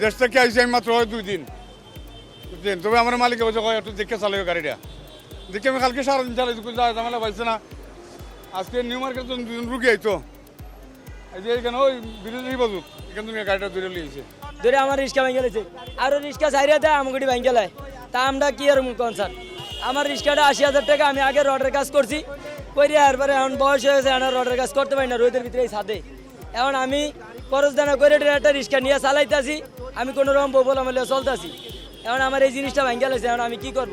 দেশ থেকে আইসি আমি মাত্র হয় দুই দিন। বুঝছেন তবে আমার মালিক বলছে, কয়, একটু দেখে চালাইও গাড়িটা। দেখে আমি কালকে সারাদিন চালাই ঝামেলা পাইছে না। আজকে নিউ মার্কেট দুজন রুগী আইতো। এই যে এখানে ওই বিরোধী বাজুক এখান থেকে গাড়িটা দূরে লিয়েছে ধরে আমার রিক্সা ভেঙে গেছে আরও রিক্সা চাইরে দেয়, আমাকে ভেঙে লাই তা আমরা কি আর কনসার্ন আমার রিক্সাটা আশি হাজার টাকা, আমি আগে রডের কাজ করছি। করি এরপরে এখন বয়স হয়ে গেছে, এখন রডের কাজ করতে পারি না, রোদের ভিতরে এই ছাদে। এখন আমি খরচ দানা করে একটা রিক্সা নিয়ে চালাইতেছি, আমি কোনো রকম ববল আমলে এখন আমার এই জিনিসটা ভাঙ্গা গেছে এখন আমি কি করব?